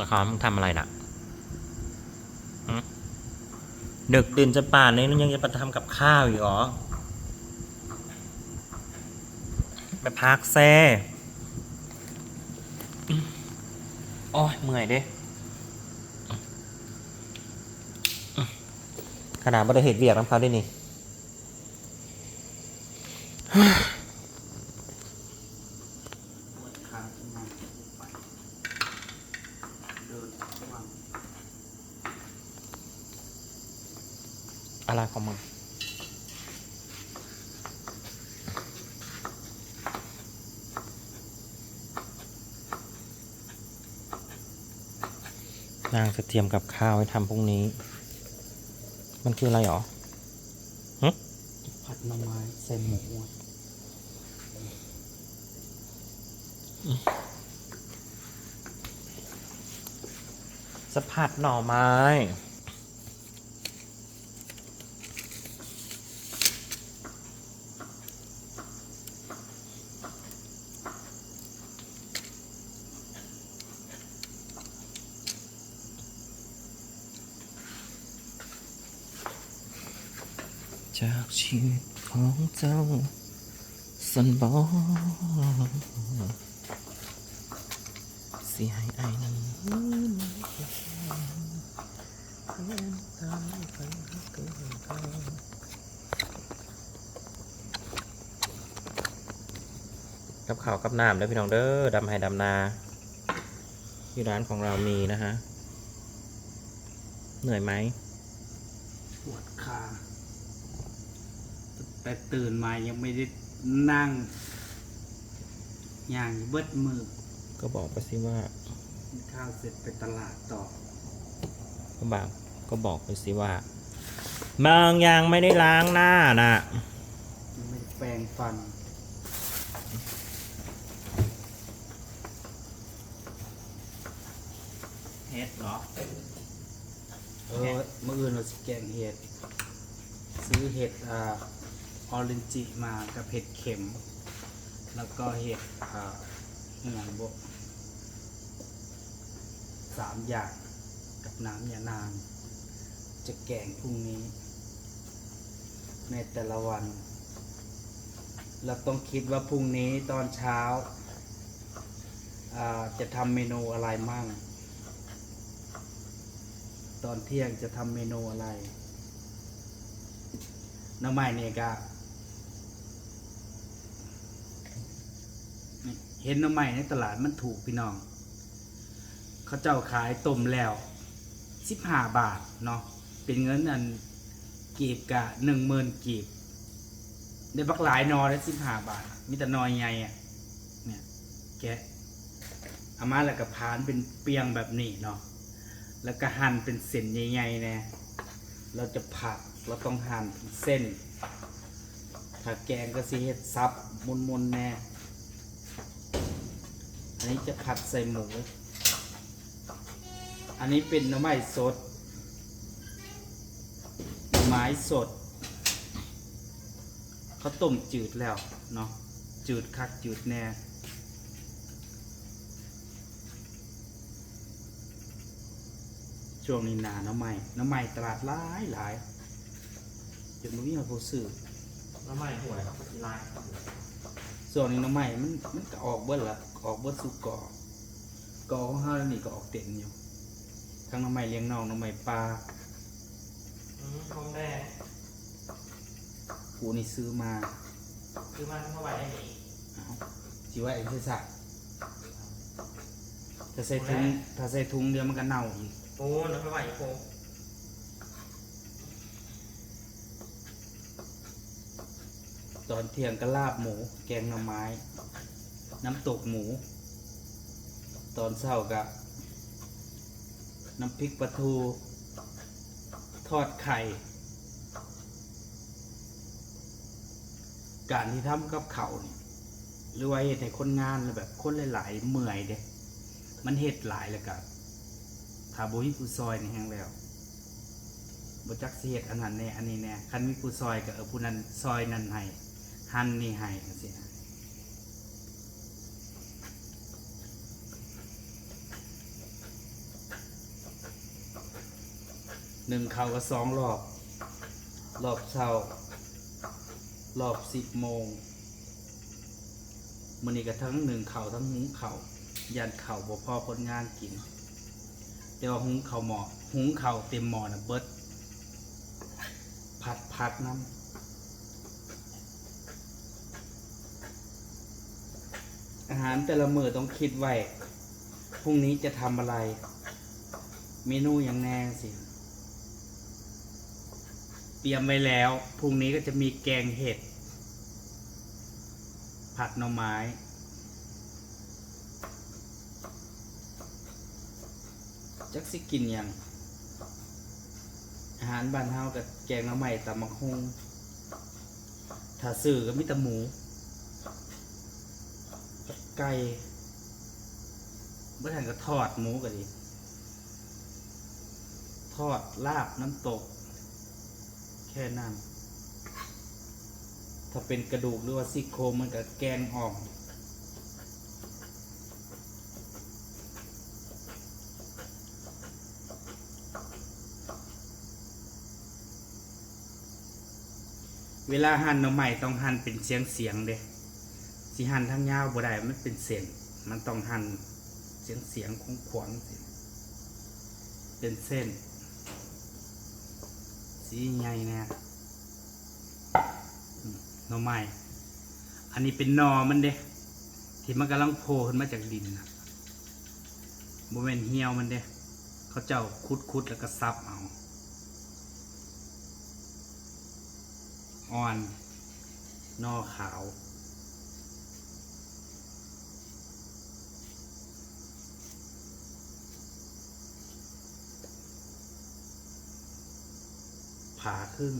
ละครมึงทำอะไรน่ะหึดึกดื่นจะป่านนี้แล้วยังจะมาทำกับข้าวอยู่หรอไปพักแซ่โอ้ยเมื่อยเด้ขนาดบริเหตุเวียกน้ำเขาได้นี่ ปวดขาขึ้นมาไปเดินระวัง อะไรของมึงนางจะเตรียมกับข้าวไว้ทำพรุ่งนี้ มันคืออะไรหรอผัดหน่อไม้ใส่หมูอะสะพัดหน่อไม้ จากชีวิตของเจ้า สันบอสิให้ไอ้นั้นกับข่าวกับน้ำเด้อพี่น้องเด้อดำไห้ดำนา ที่ร้านของเรามีนะฮะ เหนื่อยไหม ปวดขา แต่ตื่นมายังไม่ได้นั่งย่างเบิดมือก็บอกไปสิว่ากินข้าวเสร็จไปตลาดต่อ ก็บางก็บอกไปสิว่าบางอย่างไม่ได้ล้างหน้าน่ะ ยังไม่ได้แปรงฟัน เฮ็ดเหรอ เออเมื่ออื่นเราสแกงเห็ด ซื้อเห็ดอ่า ออเรนจิมากับเห็ดเข็ม แล้วก็เห็ดอ่าอหย่างบกสามอย่างกับน้ำยานาง จะแกงพรุ่งนี้ ในแต่ละวัน เราต้องคิดว่าพรุ่งนี้ตอนเช้าอ่าจะทำเมนูอะไรมั่ง ตอนเที่ยงจะทำเมนูอะไรน้ำใหม่เนี่ยก็ เห็นน้ำใหม่ในตลาดมันถูกพี่น้อง เขาเจ้าขายต้มแล้วสิบห้าบาทเนาะเป็นเงินอันกีบกะหนึ่งหมื่นกีบได้บักหลายนอได้สิบห้าบาท มีแต่นอยไงอะเนี่ยแกะเอามาแล้วก็พานเป็นเปียงแบบนี้เนาะแล้วก็หั่นเป็นเส้นใหญ่ๆแน่เราจะผัดเราต้องหั่นเป็นเส้น ถ้าแกงก็สิเฮ็ดซับมุนๆแน่ นนี้จะผัดใส่หมู อันนี้เป็นหน้ำไม้สดหน่อไม้สดเขาต้มจืดแล้วเนาะจืดคักจืดแน่ช่วงนี้นาน้ำใหม่น้ำใหม่ตลาดหลายหลายจนมันมีมาผู้ซื้อแล้วไม่ห่วยครับที่ร้าน ส่วนนี้น้ำใหม่มันมันก็ออกเบิ้ลละออกเบิ้ลสุกกอกกอของเฮาแล้วนี่ก็ออกเต็มอยู่ทั้งน้ำใหม่เลี้ยงน้องน้ำใหม่ปลาอืมทองแดงกูนี่ซื้อมาคือมันเท่าไหร่ได้หนิเอาสิว่าเอ็กซ์สักถ้าใส่ถุงถ้าใส่ถุงเดียวมันก็เน่าอีกโอ้แล้วเท่าไหร่โค ตอนเที่ยงก็ลาบหมู แกงหน่อไม้ น้ำตกหมู ตอนเช้าก็น้ำพริกปลาทู ทอดไข่ การที่ทำกับเขาวนี่หรือว่าเหตุให้คนงานแล้วแบบคนหลายๆเมื่อยเด้มันเหตุหลายแล้วกับถ้าบุมีผู้ซอยนี่แห้งแล้วบจักสิเฮ็ดอันนั้นแน่อันนี้แน่คันมีผู้ซอยก็เออผู้นั้นซอยนั้นให้ หันนี่ให้จังซี่นะหนึ่งเขาก็สองรอบ รอบเช้ารอบสิบโมงมันนี้ก็ทั้งหนึ่งเข่าทั้งหุงเข่ายันเข่าบ่พอผลงานกินแต่ว่าหุงเข่าหมอหุงเข่าเต็มหมอนะเบิดผัดผักน้ำ อาหารแต่ละมื้อต้องคิดไว้พรุ่งนี้จะทำอะไร เมนูอย่างแน่สิเตรียมไว้แล้วพรุ่งนี้ก็จะมีแกงเห็ด ผัดหน่อไม้ จักสิกินยังอาหารบ้านเฮากับแกงหน่อไม้ตำมักฮงถ้าซื้อก็มีแต่หมู ไก่เมื่อทันก็ทอดหมูก็ดี ทอดลาบน้ำตก แค่นั้น ถ้าเป็นกระดูกหรือว่าซี่โครงมันก็แกงอ่อมเวลาหั่นหน่อไม้ต้องหั่นเป็นเสียงเสียงๆเด้ สิหั่นทั้งยาวบ่ได้มันเป็นเส้นมันต้องหั่นเสียงเสียงของขวางเป็นเส้น สีใหญ่แน่อืมหน่อไม้อันนี้เป็นนอมันเด้ที่มันกำลังโผล่ขึ้นมาจากดินนะบริเวณเหี่ยวมันเด้เขาเจ้าคุดคุดแล้วก็ซับเอาอ่อนนอขาวาครึ่ง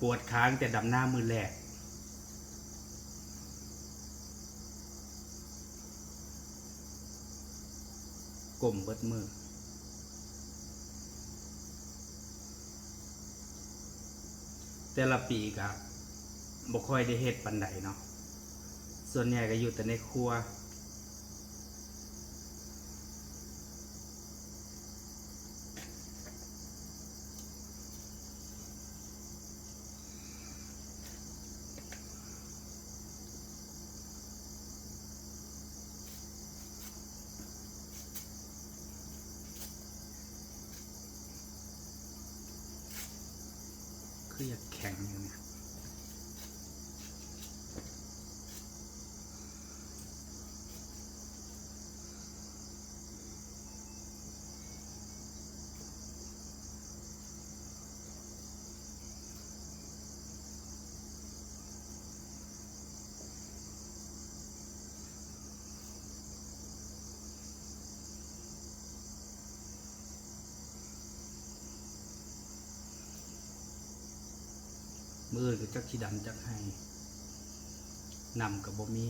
ปวดค้างแต่ดำหน้ามือแหลกกลมเบิดมือแต่ละปีก็บ่ ค่อยได้เฮ็ดปันใดเนาะส่วนใหญ่ก็อยู่แต่ในครัว คืออยากแข็งอยู่ เนี่ยมือก็จักชีดำจักให้นำกับบ่มี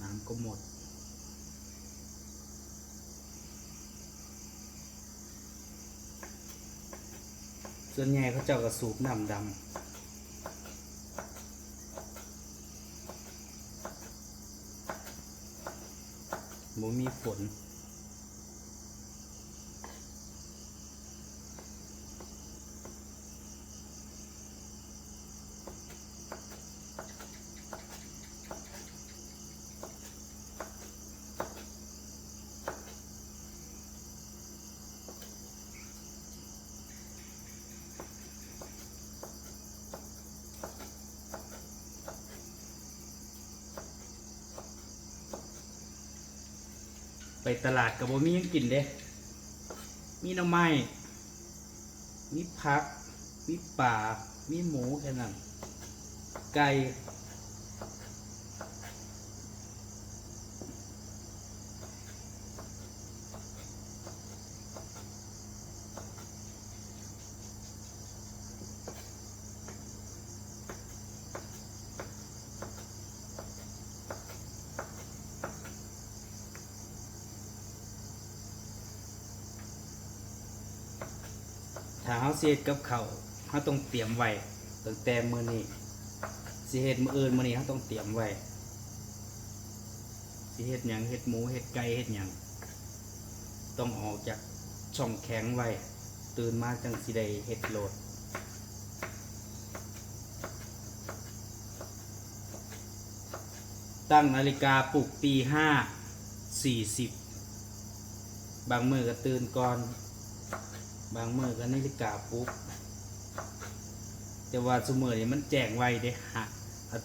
น้ำก็หมด ส่วนใหญ่เขาเจ้าก็สูบน้ำดำบ่มีฝน ไปตลาดกับบ่มียังกินเด้ มีหน่อไม้ มีผัก มีป่า มีหมูแค่นั้น ไก่ ถ้าเฮาสิเฮ็ดกับเขาวเฮาต้องเตรียมไว้ตั้งแต่มื้อนี้สิเฮ็ดมื้ออื่นมื้อนี้เราต้องเตรียมไว้สิเฮ็ดหยังเฮ็ดหมูเฮ็ดไก่เฮ็ดหยังต้องออกจากช่องแข็งไว้ ตื่นมาจังสิได้เฮ็ดโหลดตั้งนาฬิกาปลุกตีห้าสี่สิบบางมือก็ตื่นก่อน บางมือก็นาฬิกาปลุกแต่ว่าสมอนี่มันแจ้งไวเด้ฮะ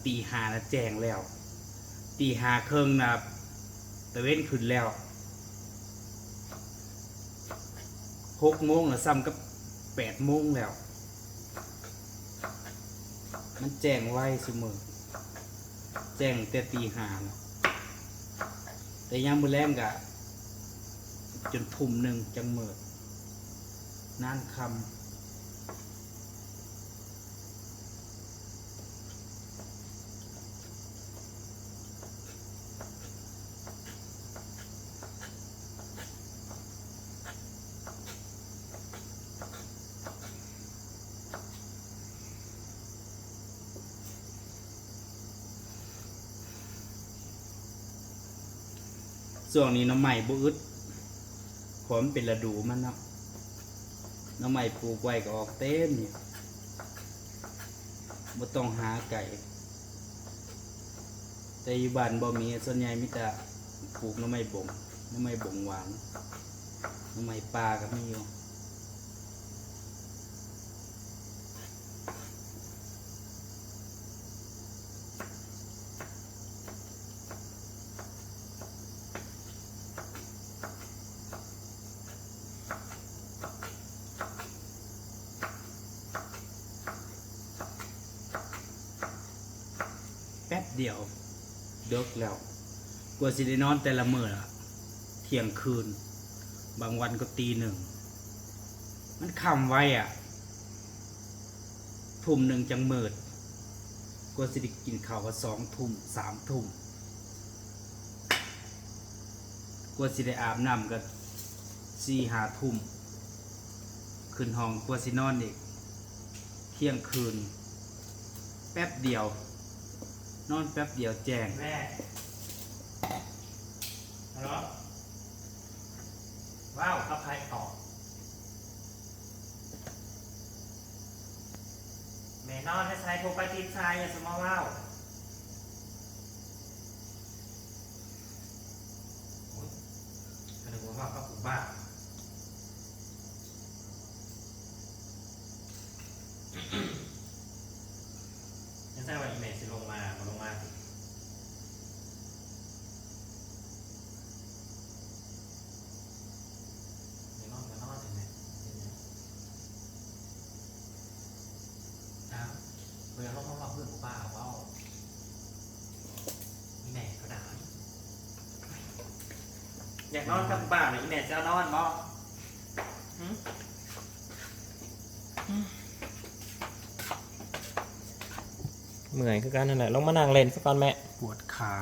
ตีหานะแจ้งแล้ว ตีหาเครื่องนะตะเว้นขึ้นแล้วหกโมงนะซ้ำกับแปดโมงแล้ว มันแจ้งไวเสมอแจ้งแต่ตีหานะแต่ยังมือแรงกะจนทุ่มหนึ่งจังเมิด นานคำส่วนนี้น้ำใหม่บุอึดผมเป็นฤดูมันเนาะ น้ำใหม่ปลูกไว้ก็ออกเต็มเนี่ยบ่ต้องหาไก่ แต่อยู่บ้านบ่มีส่วนใหญ่มิต่ปลูกน้ำไม่บ่งน้ำไม่บ่งหวานน้ำไม่ปลาก็มีอยู่ ป๊บเดียวเดิกแล้ว กว่าสิได้นอนแต่ละมือละเที่ยงคืน บางวันก็ตีหนึ่ง มันคำไว้อะ ทุ่มหนึ่งจังเมิดกว่าสิได้กินข้าวก็สองทุ่มสามทุ่มกว่าสิได้อาบน้ำก็สี่หาทุ่มขึ้นห้องกว่าสินอนอีก เที่ยงคืน แป๊บเดียว นอนแป๊บเดียวแจ้งแม่ฮัลโหลว้าวเข้าใครออกแม่นอนให้ใช้โทรไปติดชายอย่าสมอว้าวโอ๊ยอันนี้ผมว่าก็ผมบ้า ยังใช่ว่าอีเมลสิลงมามาลงมาเดี๋ยวนอนเดี๋ยวนอนเห็นไหมเห็นไหมอ้าวเพื่อนเขาเขาว่าเพื่อนกูบ้าว่าอีเมลก็ได้อยากนอนกับบ้าหรืออีเมลจะนอนบ่หึเมื่อยคือกันนั่นแหละลงมานั่งเล่นสักก่อนแม่ ปวดขา